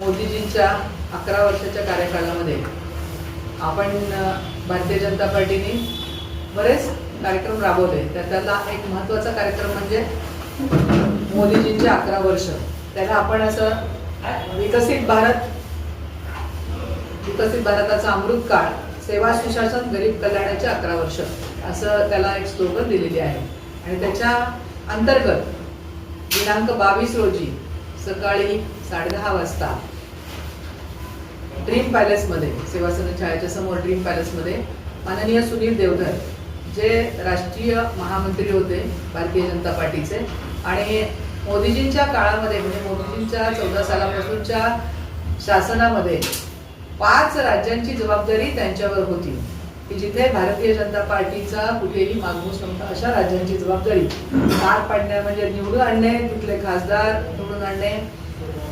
मोदीजींच्या अकरा वर्षाच्या कार्यकाळामध्ये आपण भारतीय जनता पार्टीने बरेच कार्यक्रम राबवले. तर त्यातला एक महत्त्वाचा कार्यक्रम म्हणजे मोदीजींचे अकरा वर्ष. त्याला आपण असं विकसित भारत विकसित भारताचा अमृत काळ सेवा सुशासन गरीब कल्याणाचे अकरा वर्ष असं त्याला एक स्लोगन दिलेली आहे. आणि त्याच्या अंतर्गत दिनांक बावीस रोजी सकाळी साडेदहा वाजता. ड्रीम पॅलेसमध्ये सेवासन छायाच्या समोर ड्रीम पॅलेसमध्ये माननीय सुनील देवधर जे राष्ट्रीय महामंत्री होते भारतीय जनता पार्टीचे आणि मोदीजींच्या काळामध्ये म्हणजे मोदीजींच्या चौदा सालापासूनच्या शासनामध्ये पाच राज्यांची जबाबदारी त्यांच्यावर होती की जिथे भारतीय जनता पार्टीचा कुठेही मागमूस नव्हता अशा राज्यांची जबाबदारी. पार पाडणे म्हणजे निवडून आणणे तिथले खासदार निवडून आणणे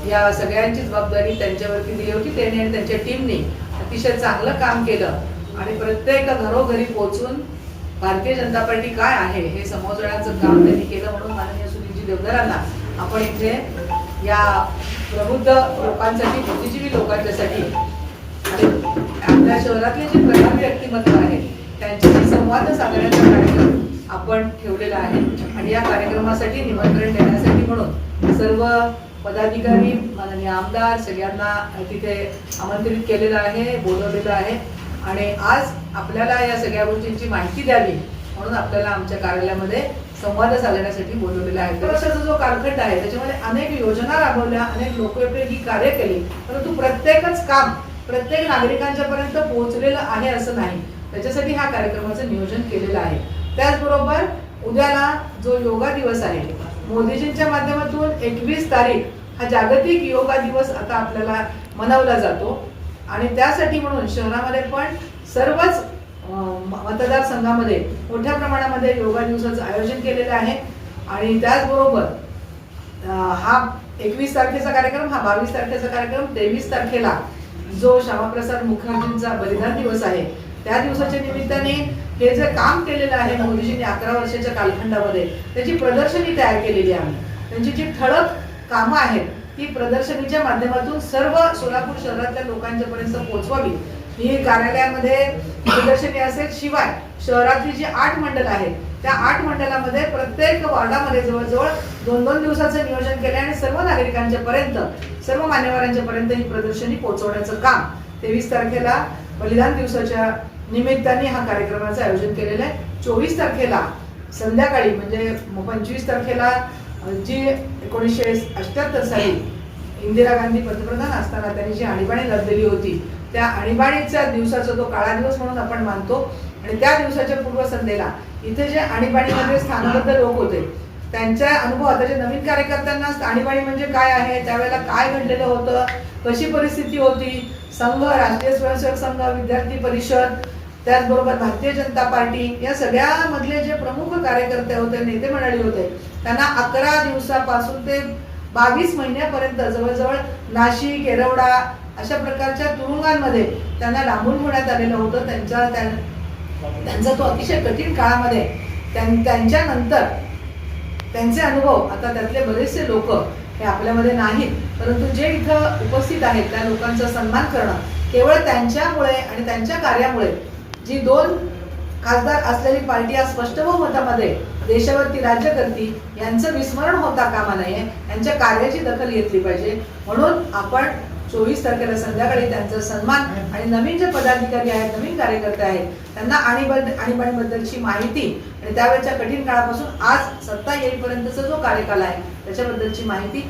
या सगळ्यांची जबाबदारी त्यांच्यावरती दिली होती त्यांनी आणि त्यांच्या टीमने अतिशय चांगलं काम केलं. आणि प्रत्येक घरोघरी पोहोचून भारतीय जनता पार्टी काय आहे हे समजण्याचं काम त्यांनी केलं म्हणून माननीय सुनीलजी देवधरांना आपण इथे या प्रबुद्ध लोकांसाठी बुद्धिजीवी लोकांच्यासाठी आणि आपल्या शहरातले जे प्रभावी व्यक्तिमत्व आहेत त्यांच्याशी संवाद साधण्याचा कार्यक्रम आपण ठेवलेला आहे. आणि या कार्यक्रमासाठी निमंत्रण देण्यासाठी म्हणून सर्व पदाधिकारी माननीय आमदार सगळ्यांना तिथे आमंत्रित केलेलं आहे बोलवलेलं आहे. आणि आज आपल्याला या सगळ्या गोष्टींची माहिती द्यावी म्हणून आपल्याला आमच्या कार्यालयामध्ये संवाद साधण्यासाठी बोलवलेला आहे. तर जो कालखंड आहे त्याच्यामध्ये अनेक योजना राबवल्या अनेक लोकोपयोगी कार्य केली. परंतु प्रत्येकच काम प्रत्येक नागरिकांच्या पर्यंत पोहोचलेलं आहे असं नाही. त्याच्यासाठी हा कार्यक्रमाचं नियोजन केलेलं आहे. त्याचबरोबर उद्याला जो योगा दिवस आहे मोदीजींच्या माध्यमातून एकवीस तारीख हा जागतिक योगा दिवस आता आपल्याला मनवला जातो. आणि त्यासाठी म्हणून शहरामध्ये पण सर्वच मतदारसंघामध्ये मोठ्या प्रमाणामध्ये योगा दिवसाचं आयोजन केलेलं आहे. आणि त्याचबरोबर हा एकवीस तारखेचा कार्यक्रम हा बावीस तारखेचा कार्यक्रम तेवीस तारखेला जो श्यामाप्रसाद मुखर्जींचा बलिदान दिवस आहे त्या दिवसाच्या निमित्ताने हे जे काम केलेलं आहे मोदीजींनी अकरा वर्षाच्या कालखंडामध्ये त्याची प्रदर्शनी तयार केलेली आहे. त्यांची जी ठळक कामं आहेत ती प्रदर्शनीच्या माध्यमातून सर्व सोलापूर शहरातल्या लोकांच्या पर्यंत पोहोचवावी. ही कार्यालयामध्ये प्रदर्शनी असेल शिवाय शहरातली जी आठ मंडल आहेत त्या आठ मंडळामध्ये प्रत्येक वॉर्डामध्ये जवळजवळ दोन दोन दिवसाचं नियोजन केले आणि सर्व नागरिकांच्या पर्यंत सर्व मान्यवरांच्या पर्यंत ही प्रदर्शनी पोहोचवण्याचं काम तेवीस तारखेला बलिदान दिवसाच्या निमित्ताने हा कार्यक्रमाचं आयोजन केलेलं आहे. चोवीस तारखेला संध्याकाळी म्हणजे पंचवीस तारखेला जी एकोणीसशे अठ्याहत्तर साली इंदिरा गांधी पंतप्रधान असताना त्यांनी जी आणीबाणी लादलेली होती त्या आणीबाणीच्या दिवसाचा तो काळा दिवस म्हणून आपण मानतो. आणि त्या दिवसाच्या पूर्वसंध्येला इथे जे आणीबाणीमध्ये स्थानबद्ध लोक होते त्यांच्या अनुभव जे नवीन कार्यकर्त्यांना आणीबाणी म्हणजे काय आहे त्यावेळेला काय घडलेलं होतं कशी परिस्थिती होती संघ राष्ट्रीय स्वयंसेवक संघ विद्यार्थी परिषद त्याचबरोबर भारतीय जनता पार्टी या सगळ्यामधले जे प्रमुख कार्यकर्ते होते नेते मंडळी होते त्यांना अकरा दिवसापासून ते बावीस महिन्यापर्यंत जवळजवळ नाशिक येरवडा अशा प्रकारच्या तुरुंगांमध्ये त्यांना डांबून होण्यात आलेलं होतं. त्यांच्या त्यांचा तो अतिशय कठीण काळामध्ये त्यां- त्यांच्यानंतर त्यांचे अनुभव आता त्यातले बरेचसे लोक हे आपल्यामध्ये नाहीत परंतु जे इथं उपस्थित आहेत त्या लोकांचा सन्मान करणं केवळ त्यांच्यामुळे आणि त्यांच्या कार्यामुळे जी दोन खासदार असलेली पार्टी आज स्पष्ट बहुमतामध्ये देशावरती राज्य करती यांचं विस्मरण होता कामा नये यांच्या कार्याची दखल घेतली पाहिजे. म्हणून आपण चोवीस तारखेला संध्याकाळी त्यांचा सन्मान आणि नवीन जे पदाधिकारी आहेत नवीन कार्यकर्ते आहेत त्यांना आणीबाणीबद्दलची माहिती आणि त्यावेळेच्या कठीण काळापासून आज सत्ता येईपर्यंतचा जो कार्यकाल आहे त्याच्याबद्दलची माहिती